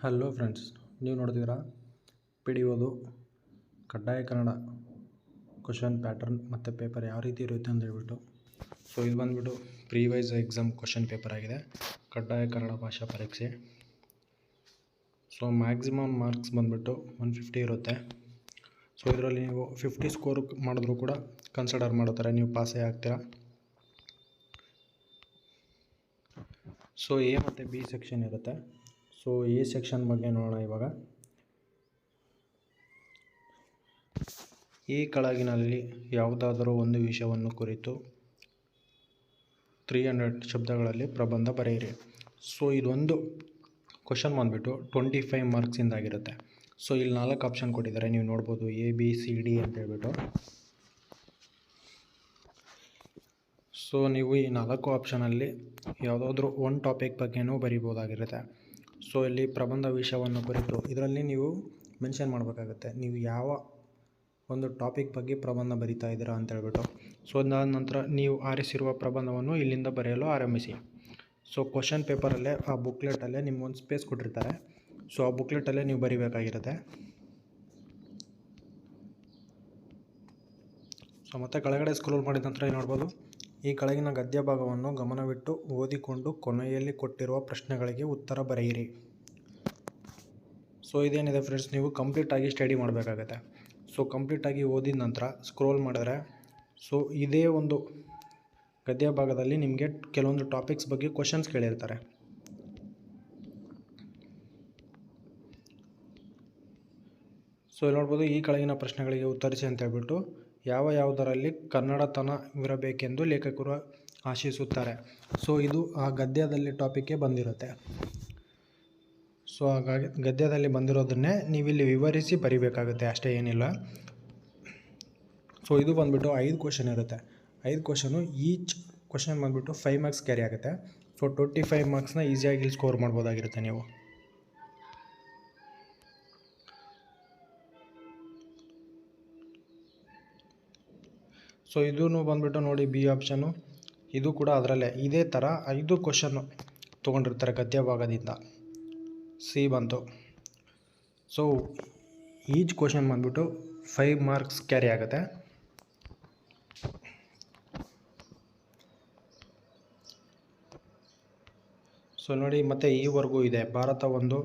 Hello friends, ನೀವು ನೋಡ್ತಿದ್ದೀರಾ? P D ಓದು ಕಡ್ಡಾಯ ಕನ್ನಡ ಕ್ವಶನ್ ಪ್ಯಾಟರ್ನ್ ಮತ್ತು ಪೇಪರ್ ಯಾವ ರೀತಿ ಇರುತ್ತೆ ಅಂತ ಹೇಳ್ಬಿಟ್ಟು. ಸೊ ಇದು ಬಂದುಬಿಟ್ಟು ಪ್ರೀವೈಸ್ ಎಕ್ಸಾಮ್ ಕ್ವಶನ್ ಪೇಪರ್ ಆಗಿದೆ, ಕಡ್ಡಾಯ ಕನ್ನಡ ಭಾಷಾ ಪರೀಕ್ಷೆ. ಸೊ ಮ್ಯಾಕ್ಸಿಮಮ್ ಮಾರ್ಕ್ಸ್ ಬಂದುಬಿಟ್ಟು ಒನ್ ಫಿಫ್ಟಿ ಇರುತ್ತೆ. ಸೊ ಇದರಲ್ಲಿ ನೀವು ಫಿಫ್ಟಿ ಸ್ಕೋರ್ ಮಾಡಿದ್ರೂ ಕೂಡ ಕನ್ಸಿಡರ್ ಮಾಡ್ತಾರೆ, ನೀವು ಪಾಸೇ ಆಗ್ತೀರಾ. ಸೊ ಎ ಮತ್ತು ಬಿ ಸೆಕ್ಷನ್ ಇರುತ್ತೆ. ಸೊ ಎ ಸೆಕ್ಷನ್ ಬಗ್ಗೆ ನೋಡೋಣ ಇವಾಗ. ಈ ಕೆಳಗಿನಲ್ಲಿ ಯಾವುದಾದರೂ ಒಂದು ವಿಷಯವನ್ನು ಕುರಿತು ತ್ರೀ ಹಂಡ್ರೆಡ್ ಶಬ್ದಗಳಲ್ಲಿ ಪ್ರಬಂಧ ಬರೆಯಿರಿ. ಸೊ ಇದೊಂದು ಕ್ವಶನ್ ಬಂದುಬಿಟ್ಟು ಟ್ವೆಂಟಿ ಫೈವ್ ಮಾರ್ಕ್ಸಿಂದಾಗಿರುತ್ತೆ ಸೊ ಇಲ್ಲಿ ನಾಲ್ಕು ಆಪ್ಷನ್ ಕೊಟ್ಟಿದ್ದಾರೆ. ನೀವು ನೋಡ್ಬೋದು ಎ ಬಿ ಸಿ ಡಿ ಅಂತ ಹೇಳ್ಬಿಟ್ಟು. ಸೊ ನೀವು ಈ ನಾಲ್ಕು ಆಪ್ಷನಲ್ಲಿ ಯಾವುದಾದ್ರೂ ಒಂದು ಟಾಪಿಕ್ ಬಗ್ಗೆನೂ ಬರಿಬೋದಾಗಿರುತ್ತೆ. ಸೊ ಇಲ್ಲಿ ಪ್ರಬಂಧ ವಿಷಯವನ್ನು ಕುರಿತು ಇದರಲ್ಲಿ ನೀವು ಮೆನ್ಷನ್ ಮಾಡಬೇಕಾಗುತ್ತೆ. ನೀವು ಯಾವ ಒಂದು ಟಾಪಿಕ್ ಬಗ್ಗೆ ಪ್ರಬಂಧ ಬರಿತಾ ಇದ್ದೀರಾ ಅಂತ ಹೇಳ್ಬಿಟ್ಟು. ಸೊ ಅದಾದ ನಂತರ ನೀವು ಆರಿಸಿರುವ ಪ್ರಬಂಧವನ್ನು ಇಲ್ಲಿಂದ ಬರೆಯಲು ಆರಂಭಿಸಿ. ಸೊ ಕ್ವಶನ್ ಪೇಪರಲ್ಲೇ ಆ ಬುಕ್ಲೆಟಲ್ಲೇ ನಿಮ್ಗೊಂದು ಸ್ಪೇಸ್ ಕೊಟ್ಟಿರ್ತಾರೆ. ಸೊ ಆ ಬುಕ್ಲೆಟಲ್ಲೇ ನೀವು ಬರಿಬೇಕಾಗಿರುತ್ತೆ. ಸೊ ಮತ್ತೆ ಕೆಳಗಡೆ ಸ್ಕ್ರೋಲ್ ಮಾಡಿದ ನಂತರ ಏನು ನೋಡ್ಬೋದು? ಈ ಕೆಳಗಿನ ಗದ್ಯ ಭಾಗವನ್ನು ಗಮನವಿಟ್ಟು ಓದಿಕೊಂಡು ಕೊನೆಯಲ್ಲಿ ಕೊಟ್ಟಿರುವ ಪ್ರಶ್ನೆಗಳಿಗೆ ಉತ್ತರ ಬರೆಯಿರಿ. ಸೊ ಇದೇನಿದೆ ಫ್ರೆಂಡ್ಸ್ ನೀವು ಕಂಪ್ಲೀಟಾಗಿ ಸ್ಟಡಿ ಮಾಡಬೇಕಾಗತ್ತೆ. ಸೊ ಕಂಪ್ಲೀಟಾಗಿ ಓದಿದ ನಂತರ ಸ್ಕ್ರೋಲ್ ಮಾಡಿದ್ರೆ ಸೊ ಇದೇ ಒಂದು ಗದ್ಯ ಭಾಗದಲ್ಲಿ ನಿಮಗೆ ಕೆಲವೊಂದು ಟಾಪಿಕ್ಸ್ ಬಗ್ಗೆ ಕ್ವಶನ್ಸ್ ಕೇಳಿರ್ತಾರೆ. ಸೊ ಇಲ್ಲಿ ನೋಡ್ಬೋದು ಈ ಕೆಳಗಿನ ಪ್ರಶ್ನೆಗಳಿಗೆ ಉತ್ತರಿಸಿ ಅಂತ ಹೇಳ್ಬಿಟ್ಟು ಯಾವ ಯಾವುದರಲ್ಲಿ ಕನ್ನಡತನ ಇರಬೇಕೆಂದು ಲೇಖಕರು ಆಶಿಸುತ್ತಾರೆ. ಸೊ ಇದು ಆ ಗದ್ಯದಲ್ಲಿ ಟಾಪಿಕ್ಗೆ ಬಂದಿರುತ್ತೆ. ಸೊ ಹಾಗಾಗಿ ಗದ್ಯದಲ್ಲಿ ಬಂದಿರೋದನ್ನೇ ನೀವಿಲ್ಲಿ ವಿವರಿಸಿ ಬರಿಬೇಕಾಗುತ್ತೆ, ಅಷ್ಟೇ ಏನಿಲ್ಲ. ಸೊ ಇದು ಬಂದುಬಿಟ್ಟು ಐದು ಕ್ವಶನ್ ಇರುತ್ತೆ. ಐದು ಕ್ವಶನು ಈಚ್ ಕ್ವಶನ್ ಬಂದುಬಿಟ್ಟು ಫೈವ್ ಮಾರ್ಕ್ಸ್ ಕ್ಯಾರಿ ಆಗುತ್ತೆ. ಸೊ ಟ್ವೆಂಟಿ ಫೈವ್ ಮಾರ್ಕ್ಸ್ನ ಈಸಿಯಾಗಿ ಸ್ಕೋರ್ ಮಾಡ್ಬೋದಾಗಿರುತ್ತೆ ನೀವು. ಸೊ ಇದೂ ಬಂದುಬಿಟ್ಟು ನೋಡಿ ಬಿ ಆಪ್ಷನ್ನು ಇದು ಕೂಡ ಅದರಲ್ಲೇ. ಇದೇ ಥರ ಐದು ಕ್ವಶನ್ನು ತೊಗೊಂಡಿರ್ತಾರೆ ಗದ್ಯ ಭಾಗದಿಂದ ಸಿ ಬಂತು. ಸೊ ಈಚ್ ಕ್ವಶನ್ ಬಂದುಬಿಟ್ಟು ಫೈವ್ ಮಾರ್ಕ್ಸ್ ಕ್ಯಾರಿ ಆಗುತ್ತೆ. ಸೊ ನೋಡಿ ಮತ್ತು ಈವರೆಗೂ ಇದೆ. ಭಾರತ ಒಂದು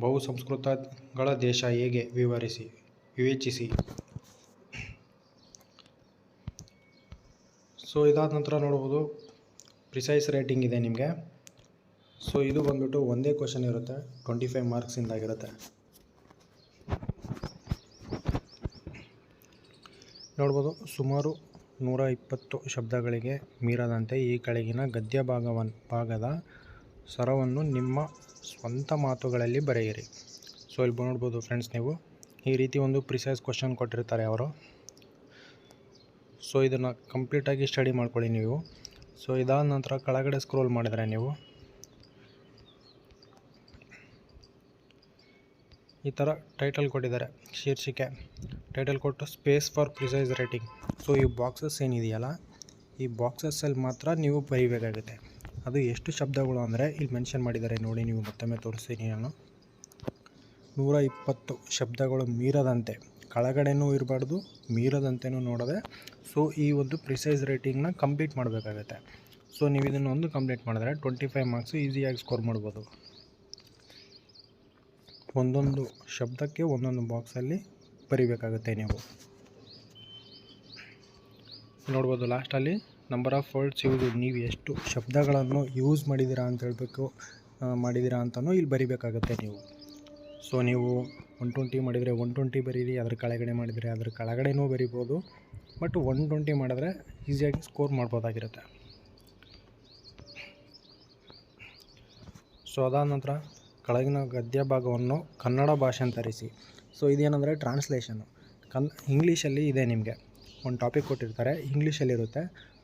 ಬಹುಸಂಸ್ಕೃತಗಳ ದೇಶ ಹೇಗೆ? ವಿವರಿಸಿ. ವಿವೇಚಿಸಿ. ಸೊ ಇದಾದ ನಂತರ ನೋಡ್ಬೋದು. ಪ್ರಿಸೈಸ್ ರೇಟಿಂಗ್ ಇದೆ ನಿಮಗೆ. ಸೊ ಇದು ಬಂದುಬಿಟ್ಟು ಒಂದೇ ಕ್ವಶನ್ ಇರುತ್ತೆ. ಟ್ವೆಂಟಿ ಫೈವ್ ಮಾರ್ಕ್ಸಿಂದಾಗಿರುತ್ತೆ ನೋಡ್ಬೋದು. ಸುಮಾರು ನೂರ ಇಪ್ಪತ್ತು ಶಬ್ದಗಳಿಗೆ ಮೀರದಂತೆ ಈ ಕೆಳಗಿನ ಗದ್ಯ ಭಾಗವನ್ನು ಭಾಗದ ಸ್ವರವನ್ನು ನಿಮ್ಮ ಸ್ವಂತ ಮಾತುಗಳಲ್ಲಿ ಬರೆಯಿರಿ. ಸೊ ಇಲ್ಲಿ ನೋಡ್ಬೋದು ಫ್ರೆಂಡ್ಸ್ ನೀವು. ಈ ರೀತಿ ಒಂದು ಪ್ರಿಸೈಸ್ ಕ್ವಶನ್ ಕೊಟ್ಟಿರ್ತಾರೆ ಅವರು. ಸೊ ಇದನ್ನು ಕಂಪ್ಲೀಟಾಗಿ ಸ್ಟಡಿ ಮಾಡ್ಕೊಳ್ಳಿ ನೀವು. ಸೊ ಇದಾದ ನಂತರ ಕೆಳಗಡೆ ಸ್ಕ್ರೋಲ್ ಮಾಡಿದರೆ ನೀವು. ಈ ಥರ ಟೈಟಲ್ ಕೊಟ್ಟಿದ್ದಾರೆ ಶೀರ್ಷಿಕೆ. ಟೈಟಲ್ ಕೊಟ್ಟು space for precis writing so ಈ ಬಾಕ್ಸಸ್ ಏನಿದೆಯಲ್ಲ, ಈ ಬಾಕ್ಸಸ್ಸಲ್ಲಿ ಮಾತ್ರ ನೀವು ಬರೀಬೇಕಾಗುತ್ತೆ. ಅದು ಎಷ್ಟು ಶಬ್ದಗಳು ಅಂದರೆ ಇಲ್ಲಿ ಮೆನ್ಷನ್ ಮಾಡಿದ್ದಾರೆ ನೋಡಿ, ನೀವು ಮತ್ತೊಮ್ಮೆ ತೋರಿಸ್ತೀನಿ ನಾನು. ನೂರ ಇಪ್ಪತ್ತು ಶಬ್ದಗಳು ಮೀರದಂತೆ. ಕೆಳಗಡೆನೂ ಇರಬಾರ್ದು, ಮೀರದಂತೆನೂ ನೋಡದೆ. ಸೊ ಈ ಒಂದು ಪ್ರಿಸೈಸ್ ರೇಟಿಂಗ್ನ ಕಂಪ್ಲೀಟ್ ಮಾಡಬೇಕಾಗತ್ತೆ. ಸೊ ನೀವು ಇದನ್ನು ಒಂದು ಕಂಪ್ಲೀಟ್ ಮಾಡಿದ್ರೆ ಟ್ವೆಂಟಿ ಫೈವ್ ಮಾರ್ಕ್ಸು ಈಸಿಯಾಗಿ ಸ್ಕೋರ್ ಮಾಡ್ಬೋದು. ಒಂದೊಂದು ಶಬ್ದಕ್ಕೆ ಒಂದೊಂದು ಬಾಕ್ಸಲ್ಲಿ ಬರಿಬೇಕಾಗುತ್ತೆ ನೀವು. ನೋಡ್ಬೋದು ಲಾಸ್ಟಲ್ಲಿ ನಂಬರ್ ಆಫ್ ವರ್ಡ್ಸ್ ಯೂಸ್ ನೀವು ಎಷ್ಟು ಶಬ್ದಗಳನ್ನು ಯೂಸ್ ಮಾಡಿದ್ದೀರಾ ಅಂತ ಹೇಳಬೇಕು ಮಾಡಿದ್ದೀರಾ ಅಂತಲೂ ಇಲ್ಲಿ ಬರಿಬೇಕಾಗುತ್ತೆ ನೀವು. ಸೊ ನೀವು ಒನ್ ಟ್ವೆಂಟಿ ಮಾಡಿದರೆ ಒನ್ ಟ್ವೆಂಟಿ ಬರೀರಿ, ಅದ್ರ ಕೆಳಗಡೆ ಮಾಡಿದರೆ ಅದ್ರ ಕೆಳಗಡೆನೂ ಬರಿಬೋದು. ಬಟ್ ಒನ್ ಟ್ವೆಂಟಿ ಮಾಡಿದ್ರೆ ಈಸಿಯಾಗಿ ಸ್ಕೋರ್ ಮಾಡ್ಬೋದಾಗಿರುತ್ತೆ. ಸೊ ಅದಾದ ನಂತರ ಕೆಳಗಿನ ಗದ್ಯ ಭಾಗವನ್ನು ಕನ್ನಡ ಭಾಷಾಂತರಿಸಿ ಸೊ ಇದೇನಂದರೆ ಟ್ರಾನ್ಸ್ಲೇಷನು ಕನ್ ಇಂಗ್ಲೀಷಲ್ಲಿ ಇದೆ ನಿಮಗೆ. ಒಂದು ಟಾಪಿಕ್ ಕೊಟ್ಟಿರ್ತಾರೆ ಇಂಗ್ಲೀಷಲ್ಲಿರುತ್ತೆ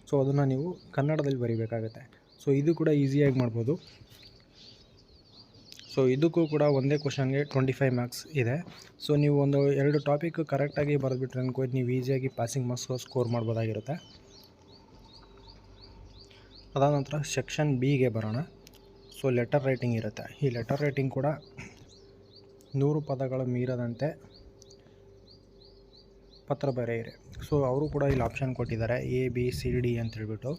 ಸೊ ಅದನ್ನು ನೀವು ಕನ್ನಡದಲ್ಲಿ ಬರಿಬೇಕಾಗುತ್ತೆ. ಸೊ ಇದು ಕೂಡ ಈಸಿಯಾಗಿ ಮಾಡ್ಬೋದು. ಸೊ ಇದಕ್ಕೂ ಕೂಡ ಒಂದೇ ಕ್ವಶನ್ಗೆ ಟ್ವೆಂಟಿ ಫೈವ್ ಮಾರ್ಕ್ಸ್ ಇದೆ. ಸೊ ನೀವು ಒಂದು ಎರಡು ಟಾಪಿಕ್ ಕರೆಕ್ಟಾಗಿ ಬರೆದ್ಬಿಟ್ರೆ ಅನ್ಕೋದು ನೀವು ಈಸಿಯಾಗಿ ಪಾಸಿಂಗ್ ಮಾರ್ಕ್ಸ್ ಸ್ಕೋರ್ ಮಾಡ್ಬೋದಾಗಿರುತ್ತೆ. ಅದಾದ ನಂತರ ಸೆಕ್ಷನ್ ಬಿಗೆ ಬರೋಣ. ಸೊ ಲೆಟರ್ ರೈಟಿಂಗ್ ಇರುತ್ತೆ. ಈ ಲೆಟರ್ ರೈಟಿಂಗ್ ಕೂಡ ನೂರು ಪದಗಳು ಮೀರದಂತೆ ಪತ್ರ ಬರೆಯಿರಿ ಸೊ ಅವರು ಕೂಡ ಇಲ್ಲಿ ಆಪ್ಷನ್ ಕೊಟ್ಟಿದ್ದಾರೆ ಎ ಬಿ ಸಿ ಡಿ ಅಂತ ಹೇಳ್ಬಿಟ್ಟು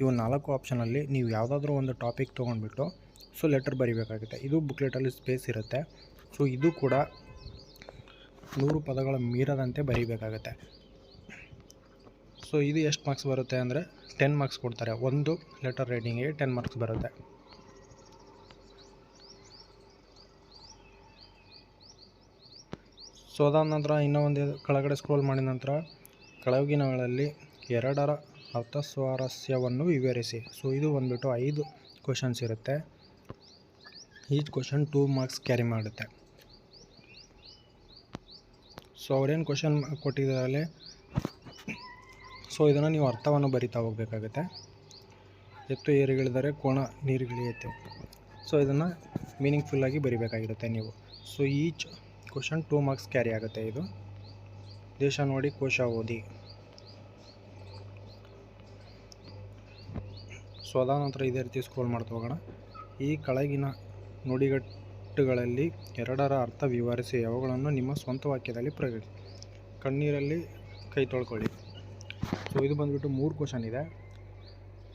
ಇವು ನಾಲ್ಕು ಆಪ್ಷನಲ್ಲಿ ನೀವು ಯಾವುದಾದ್ರೂ ಒಂದು ಟಾಪಿಕ್ ತೊಗೊಂಡ್ಬಿಟ್ಟು ಸೊ ಲೆಟರ್ ಬರಿಬೇಕಾಗುತ್ತೆ. ಇದು ಬುಕ್ಲೆಟಲ್ಲಿ ಸ್ಪೇಸ್ ಇರುತ್ತೆ. ಸೊ ಇದು ಕೂಡ ನೂರು ಪದಗಳ ಮೀರದಂತೆ ಬರೀಬೇಕಾಗುತ್ತೆ. ಸೊ ಇದು ಎಷ್ಟು ಮಾರ್ಕ್ಸ್ ಬರುತ್ತೆ ಅಂದರೆ ಟೆನ್ ಮಾರ್ಕ್ಸ್ ಕೊಡ್ತಾರೆ. ಒಂದು ಲೆಟರ್ ರೈಟಿಂಗಿಗೆ ಟೆನ್ ಮಾರ್ಕ್ಸ್ ಬರುತ್ತೆ. ಸೊ ಅದಾದ ನಂತರ ಇನ್ನೂ ಒಂದು ಕೆಳಗಡೆ ಸ್ಕ್ರೋಲ್ ಮಾಡಿದ ನಂತರ ಕೆಳಗಿನಗಳಲ್ಲಿ ಎರಡರ ಅರ್ಥ ಸ್ವಾರಸ್ಯವನ್ನು ವಿವರಿಸಿ. ಸೊ ಇದು ಬಂದುಬಿಟ್ಟು ಐದು ಕ್ವಶನ್ಸ್ ಇರುತ್ತೆ. Each question two marks carry ಮಾಡುತ್ತೆ. ಸೊ ಅವ್ರೇನು ಕ್ವಶನ್ ಕೊಟ್ಟಿದ್ದಾರೆ ಸೊ ಇದನ್ನು ನೀವು ಅರ್ಥವನ್ನು ಬರಿತಾ ಹೋಗಬೇಕಾಗುತ್ತೆ. ಎತ್ತು ಏರುಗಳಿದರೆ ಕೋಣ ನೀರುಗಿಳಿಯುತ್ತೆ ಸೊ ಇದನ್ನು ಮೀನಿಂಗ್ಫುಲ್ಲಾಗಿ ಬರಿಬೇಕಾಗಿರುತ್ತೆ ನೀವು. So each question two marks carry ಆಗುತ್ತೆ ಇದು. ದೇಶ ನೋಡಿ, ಕೋಶ ಓದಿ. ಸೊ ಅದಾದ ನಂತರ ಇದೇ ರೀತಿ ಸ್ಕ್ರೋಲ್ ಮಾಡ್ತಾ ಹೋಗೋಣ. ಈ ಕೆಳಗಿನ ನುಡಿಗಟ್ಟುಗಳಲ್ಲಿ ಎರಡರ ಅರ್ಥ ವಿವರಿಸಿ, ಅವುಗಳನ್ನು ನಿಮ್ಮ ಸ್ವಂತ ವಾಕ್ಯದಲ್ಲಿ ಪ್ರಯೋಗಿಸಿ ಕಣ್ಣೀರಲ್ಲಿ ಕೈ ತೊಳ್ಕೊಳ್ಳಿ. ಸೊ ಇದು ಬಂದುಬಿಟ್ಟು ಮೂರು ಕ್ವಶನ್ ಇದೆ.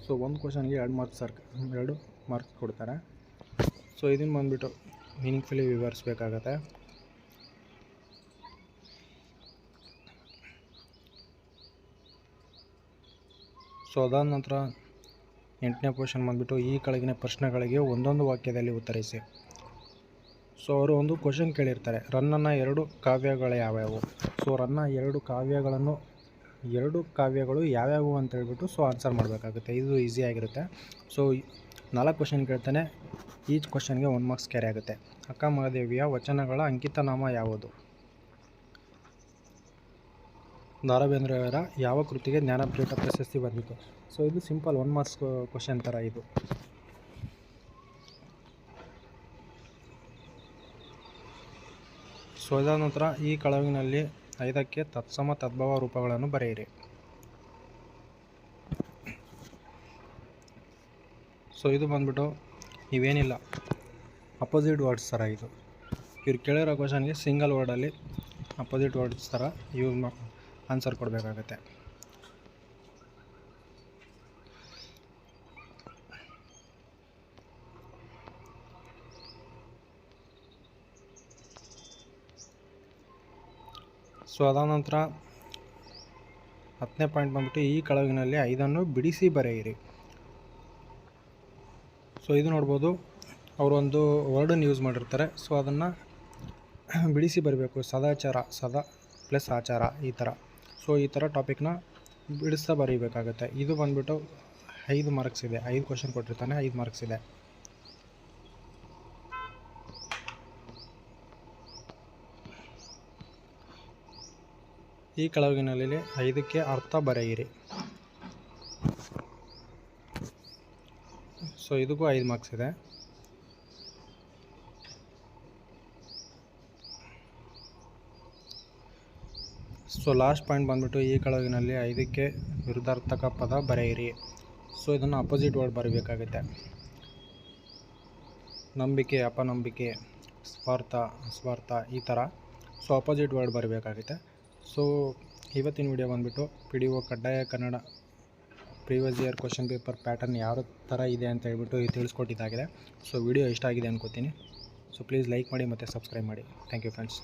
ಸೊ ಒಂದು ಕ್ವಶನ್ಗೆ ಎರಡು ಮಾರ್ಕ್ಸ್ ಸರ್ ಎರಡು ಮಾರ್ಕ್ಸ್ ಕೊಡ್ತಾರೆ. ಸೊ ಇದನ್ನು ಬಂದುಬಿಟ್ಟು ಮೀನಿಂಗ್ಫುಲ್ಲಿ ವಿವರಿಸ್ಬೇಕಾಗತ್ತೆ. ಸೊ ಅದಾದ ನಂತರ ಎಂಟನೇ ಕ್ವಶನ್ ಬಂದುಬಿಟ್ಟು ಈ ಕೆಳಗಿನ ಪ್ರಶ್ನೆಗಳಿಗೆ ಒಂದೊಂದು ವಾಕ್ಯದಲ್ಲಿ ಉತ್ತರಿಸಿ. ಸೊ ಅವರು ಒಂದು ಕ್ವಶನ್ ಕೇಳಿರ್ತಾರೆ. ರನ್ನನ ಎರಡು ಕಾವ್ಯಗಳು ಯಾವ್ಯಾವು? ಸೊ ರನ್ನ ಎರಡು ಕಾವ್ಯಗಳನ್ನು, ಎರಡು ಕಾವ್ಯಗಳು ಯಾವ್ಯಾವು ಅಂತ ಹೇಳ್ಬಿಟ್ಟು ಸೊ ಆನ್ಸರ್ ಮಾಡಬೇಕಾಗುತ್ತೆ. ಇದು ಈಸಿ ಆಗಿರುತ್ತೆ. ಸೊ ನಾಲ್ಕು ಕ್ವಶನ್ ಕೇಳ್ತಾನೆ. ಈಚ್ ಕ್ವಶನ್ಗೆ ಒನ್ ಮಾರ್ಕ್ಸ್ ಕ್ಯಾರಿ ಆಗುತ್ತೆ. ಅಕ್ಕ ಮಹಾದೇವಿಯ ವಚನಗಳ ಅಂಕಿತನಾಮ ಯಾವುದು? ದ ಬೇಂದ್ರೆಯವರ ಯಾವ ಕೃತಿಗೆ ಜ್ಞಾನಪೀಠ ಪ್ರಶಸ್ತಿ ಬಂದಿತ್ತು? ಸೊ ಇದು ಸಿಂಪಲ್ ಒನ್ ಮಾರ್ಕ್ಸ್ ಕ್ವಶನ್ ಥರ ಇದು. ಸೊ ಇದಾದ ನಂತರ ಈ ಕಳವಿನಲ್ಲಿ ಐದಕ್ಕೆ ತತ್ಸಮ ತದ್ಭವ ರೂಪಗಳನ್ನು ಬರೆಯಿರಿ. ಸೊ ಇದು ಬಂದ್ಬಿಟ್ಟು ಇವೇನಿಲ್ಲ ಅಪೋಸಿಟ್ ವರ್ಡ್ಸ್ ಥರ ಇದು. ಇವ್ರು ಕೇಳಿರೋ ಕ್ವಶನ್ಗೆ ಸಿಂಗಲ್ ವರ್ಡಲ್ಲಿ ಅಪೋಸಿಟ್ ವರ್ಡ್ಸ್ ಥರ ಯೂಸ್ ಮಾ ಆನ್ಸರ್ ಕೊಡಬೇಕಾಗತ್ತೆ. ಸೊ ಅದಾದ ನಂತರ ಹತ್ತನೇ ಪಾಯಿಂಟ್ ಬಂದ್ಬಿಟ್ಟು ಈ ಕೆಳಗಿನಲ್ಲಿ ಐದನ್ನು ಬಿಡಿಸಿ ಬರೆಯಿರಿ. ಸೊ ಇದು ನೋಡ್ಬೋದು, ಅವರೊಂದು ವರ್ಡನ್ನು ಯೂಸ್ ಮಾಡಿರ್ತಾರೆ. ಸೊ ಅದನ್ನು ಬಿಡಿಸಿ ಬರಬೇಕು. ಸದಾಚಾರ, ಸದಾ ಪ್ಲಸ್ ಆಚಾರ ಈ ಥರ ಸೊ ಈ ಥರ ಟಾಪಿಕ್ನ ಬಿಡಿಸ್ತಾ ಬರೀಬೇಕಾಗುತ್ತೆ. ಇದು ಬಂದುಬಿಟ್ಟು ಐದು ಮಾರ್ಕ್ಸ್ ಇದೆ. ಐದು ಕ್ವಶನ್ ಕೊಟ್ಟಿರ್ತಾನೆ, ಐದು ಮಾರ್ಕ್ಸ್ ಇದೆ. ಈ ಕೆಳಗಿನಲ್ಲಿ ಐದಕ್ಕೆ ಅರ್ಥ ಬರೆಯಿರಿ. ಸೊ ಇದಕ್ಕೂ ಐದು ಮಾರ್ಕ್ಸ್ ಇದೆ. ಸೊ ಲಾಸ್ಟ್ ಪಾಯಿಂಟ್ ಬಂದ್ಬಿಟ್ಟು ಈ ಕೆಳಗಿನಲ್ಲಿ ಐದಕ್ಕೆ ವಿರುದ್ಧಾರ್ಥಕ ಪದ ಬರೆಯಿರಿ. ಸೊ ಇದನ್ನು ಅಪೋಸಿಟ್ ವರ್ಡ್ ಬರಬೇಕಾಗುತ್ತೆ. ನಂಬಿಕೆ, ಅಪನಂಬಿಕೆ, ಸ್ವಾರ್ಥ ಸ್ವಾರ್ಥ ಈ ಥರ. ಸೊ ಅಪೋಸಿಟ್ ವರ್ಡ್ ಬರಬೇಕಾಗುತ್ತೆ. ಸೊ ಇವತ್ತಿನ ವಿಡಿಯೋ ಬಂದುಬಿಟ್ಟು ಪಿ ಡಿ ಒ ಕಡ್ಡಾಯ Kannada previous year question paper pattern ಯಾವ ಥರ ಇದೆ ಅಂತ ಹೇಳ್ಬಿಟ್ಟು ಇದು ತಿಳಿಸ್ಕೊಟ್ಟಿದ್ದಾಗಿದೆ. ಸೊ ವಿಡಿಯೋ ಇಷ್ಟ ಆಗಿದೆ ಅನ್ಕೋತೀನಿ. ಸೊ ಪ್ಲೀಸ್ ಲೈಕ್ ಮಾಡಿ ಮತ್ತು ಸಬ್ಸ್ಕ್ರೈಬ್ ಮಾಡಿ. Thank you friends